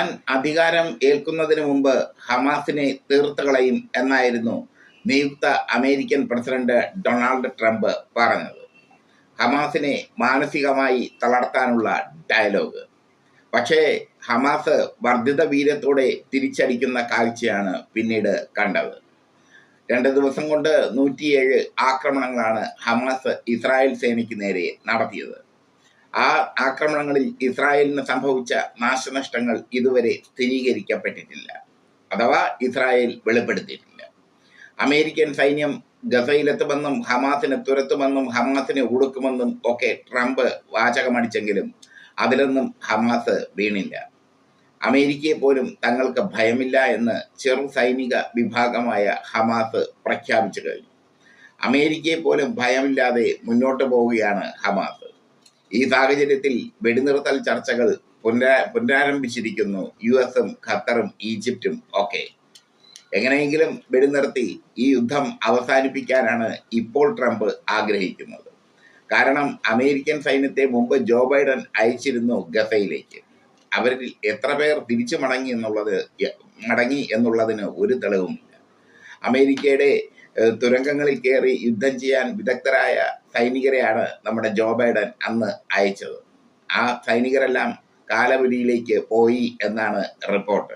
താൻ അധികാരം ഏൽക്കുന്നതിന് മുമ്പ് ഹമാസിനെ തീർത്തു കളയും എന്നായിരുന്നു നിയുക്ത അമേരിക്കൻ പ്രസിഡന്റ് ഡൊണാൾഡ് ട്രംപ് പറഞ്ഞത്. ഹമാസിനെ മാനസികമായി തളർത്താനുള്ള ഡയലോഗ്. പക്ഷേ ഹമാസ് വർദ്ധിത വീര്യത്തോടെ തിരിച്ചടിക്കുന്ന കാഴ്ചയാണ് പിന്നീട് കണ്ടത്. രണ്ട് ദിവസം കൊണ്ട് നൂറ്റിയേഴ് ആക്രമണങ്ങളാണ് ഹമാസ് ഇസ്രായേൽ സേനയ്ക്ക് നേരെ നടത്തിയത്. ആ ആക്രമണങ്ങളിൽ ഇസ്രായേലിന് സംഭവിച്ച നാശനഷ്ടങ്ങൾ ഇതുവരെ സ്ഥിരീകരിക്കപ്പെട്ടിട്ടില്ല. അഥവാ ഇസ്രായേൽ വെളിപ്പെടുത്തിയിട്ടില്ല. അമേരിക്കൻ സൈന്യം ഗസയിലെത്തുമെന്നും ഹമാസിനെ തുരത്തുമെന്നും ഹമാസിനെ ഒടുക്കുമെന്നും ഒക്കെ ട്രംപ് വാചകമടിച്ചെങ്കിലും അതിലൊന്നും ഹമാസ് വീണില്ല. അമേരിക്കയെ പോലും തങ്ങൾക്ക് ഭയമില്ല എന്ന് ചെറു സൈനിക വിഭാഗമായ ഹമാസ് പ്രഖ്യാപിച്ചു കഴിഞ്ഞു. അമേരിക്കയെ പോലും ഭയമില്ലാതെ മുന്നോട്ട് പോവുകയാണ് ഹമാസ്. ഈ സാഹചര്യത്തിൽ വെടിനിർത്തൽ ചർച്ചകൾ പുനരാ പുനരാരംഭിച്ചിരിക്കുന്നു. യു എസും ഖത്തറും ഈജിപ്തും ഒക്കെ. എങ്ങനെയെങ്കിലും വെടിനിർത്തി ഈ യുദ്ധം അവസാനിപ്പിക്കാനാണ് ഇപ്പോൾ ട്രംപ് ആഗ്രഹിക്കുന്നത്. കാരണം അമേരിക്കൻ സൈന്യത്തെ മുമ്പ് ജോ ബൈഡൻ അയച്ചിരുന്നു ഗസയിലേക്ക്. അവരിൽ എത്ര പേർ തിരിച്ചു മടങ്ങി എന്നുള്ളത് മടങ്ങി എന്നുള്ളതിന് ഒരു തെളിവുമില്ല. അമേരിക്കയുടെ തുരങ്കങ്ങളിൽ കയറി യുദ്ധം ചെയ്യാൻ വിദഗ്ധരായ സൈനികരെയാണ് നമ്മുടെ ജോ ബൈഡൻ അന്ന് അയച്ചത്. ആ സൈനികരെല്ലാം കാലപുരിയിലേക്ക് പോയി എന്നാണ് റിപ്പോർട്ട്.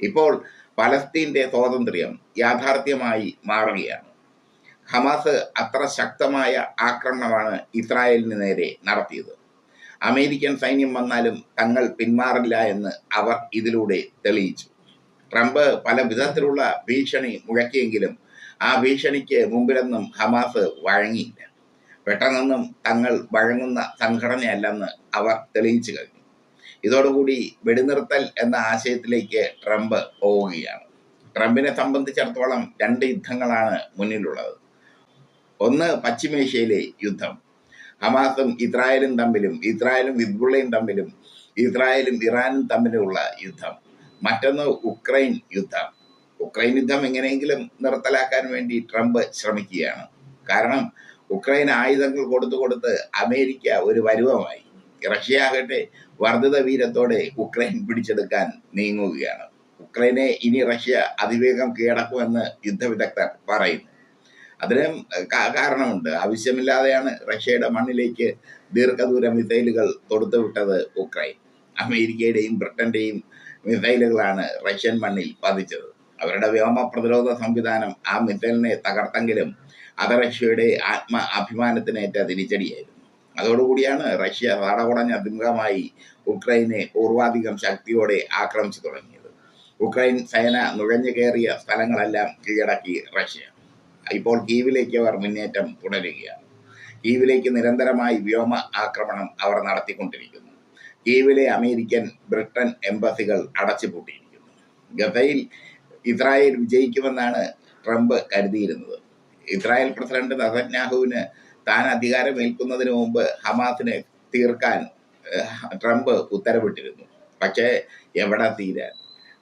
ഇപ്പോൾ പലസ്തീന്റെ സ്വാതന്ത്ര്യം യാഥാർത്ഥ്യമായി മാറുകയാണ്. ഹമാസ് അത്ര ശക്തമായ ആക്രമണമാണ് ഇസ്രായേലിന് നേരെ നടത്തിയത്. അമേരിക്കൻ സൈന്യം വന്നാലും തങ്ങൾ പിന്മാറില്ല എന്ന് അവർ ഇതിലൂടെ തെളിയിച്ചു. ട്രംപ് പല വിധത്തിലുള്ള ഭീഷണി മുഴക്കിയെങ്കിലും ആ ഭീഷണിക്ക് മുമ്പിലൊന്നും ഹമാസ് വഴങ്ങിയില്ല. പെട്ടെന്നൊന്നും തങ്ങൾ വഴങ്ങുന്ന സംഘടനയല്ലെന്ന് അവർ തെളിയിച്ചു കഴിഞ്ഞു. ഇതോടുകൂടി വെടിനിർത്തൽ എന്ന ആശയത്തിലേക്ക് ട്രംപ് പോവുകയാണ്. ട്രംപിനെ സംബന്ധിച്ചിടത്തോളം രണ്ട് യുദ്ധങ്ങളാണ് മുന്നിലുള്ളത്. ഒന്ന് പശ്ചിമേഷ്യയിലെ യുദ്ധം. ഹമാസും ഇസ്രായേലും തമ്മിലും ഇസ്രായേലും ഹിസ്ബുള്ളയും തമ്മിലും ഇസ്രായേലും ഇറാനും തമ്മിലുള്ള യുദ്ധം. മറ്റൊന്ന് ഉക്രൈൻ യുദ്ധം. ഉക്രൈൻ യുദ്ധം എങ്ങനെയെങ്കിലും നിർത്തലാക്കാൻ വേണ്ടി ട്രംപ് ശ്രമിക്കുകയാണ്. കാരണം ഉക്രൈൻ ആയുധങ്ങൾ കൊടുത്തു കൊടുത്ത് അമേരിക്ക ഒരു വരുവമായി. റഷ്യ ആകട്ടെ വർദ്ധിത വീരത്തോടെ ഉക്രൈൻ പിടിച്ചെടുക്കാൻ നീങ്ങുകയാണ്. ഉക്രൈനെ ഇനി റഷ്യ അതിവേഗം കീഴടക്കുമെന്ന് യുദ്ധവിദഗ്ധർ പറയുന്നു. അതിന് കാരണമുണ്ട്. ആവശ്യമില്ലാതെയാണ് റഷ്യയുടെ മണ്ണിലേക്ക് ദീർഘദൂര മിസൈലുകൾ തൊടുത്തുവിട്ടത് ഉക്രൈൻ. അമേരിക്കയുടെയും ബ്രിട്ടന്റെയും മിസൈലുകളാണ് റഷ്യൻ മണ്ണിൽ പതിച്ചത്. അവരുടെ വ്യോമ പ്രതിരോധ സംവിധാനം ആ മിസൈലിനെ തകർത്തെങ്കിലും അത് റഷ്യയുടെ ആത്മ അഭിമാനത്തിനേറ്റ തിരിച്ചടിയായിരുന്നു അതോടുകൂടിയാണ് റഷ്യ തടകുടഞ്ഞ അഭിമുഖമായി ഉക്രൈനെ പൂർവാധികം ശക്തിയോടെ ആക്രമിച്ചു തുടങ്ങിയത്. ഉക്രൈൻ സേന നുഴഞ്ഞു കയറിയ സ്ഥലങ്ങളെല്ലാം കീഴടക്കി റഷ്യ. ഇപ്പോൾ കീവിലേക്ക് അവർ മുന്നേറ്റം തുടരുകയാണ്. കീവിലേക്ക് നിരന്തരമായി വ്യോമ ആക്രമണം അവർ നടത്തിക്കൊണ്ടിരിക്കുന്നു. കീവിലെ അമേരിക്കൻ ബ്രിട്ടൻ എംബസികൾ അടച്ചുപൂട്ടിയിരിക്കുന്നു. ഗസയിൽ ഇസ്രായേൽ വിജയിക്കുമെന്നാണ് ട്രംപ് കരുതിയിരുന്നത്. ഇസ്രായേൽ പ്രസിഡന്റ് നതന്യാഹുവിന് താൻ അധികാരമേൽക്കുന്നതിന് മുമ്പ് ഹമാസിനെ തീർക്കാൻ ട്രംപ് ഉത്തരവിട്ടിരുന്നു. പക്ഷേ എവിടെ തീരാൻ?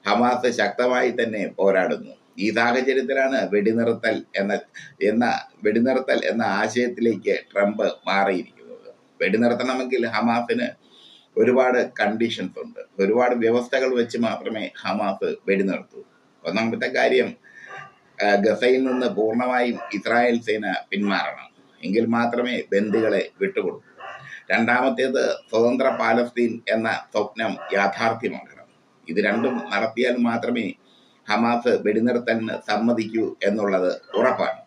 ഹമാസ് ശക്തമായി തന്നെ പോരാടുന്നു. ഈ സാഹചര്യത്തിലാണ് വെടിനിർത്തൽ എന്ന എന്ന വെടിനിർത്തൽ എന്ന ആശയത്തിലേക്ക് ട്രംപ് മാറിയിരിക്കുന്നത്. വെടിനിർത്തണമെങ്കിൽ ഹമാസിന് ഒരുപാട് കണ്ടീഷൻസ് ഉണ്ട്. ഒരുപാട് വ്യവസ്ഥകൾ വെച്ച് മാത്രമേ ഹമാസ് വെടിനിർത്തൂ. ഒന്നാമത്തെ കാര്യം ഗസയിൽ നിന്ന് പൂർണമായും ഇസ്രായേൽ സേന പിന്മാറണം. എങ്കിൽ മാത്രമേ ബന്ദികളെ വിട്ടുകൊടുക്കൂ രണ്ടാമത്തേത് സ്വതന്ത്ര പാലസ്തീൻ എന്ന സ്വപ്നം യാഥാർത്ഥ്യമാകണം. ഇത് രണ്ടും നടത്തിയാൽ മാത്രമേ ഹമാസ് വെടിനിർത്തലിന് സമ്മതിക്കൂ എന്നുള്ളത് ഉറപ്പാണ്.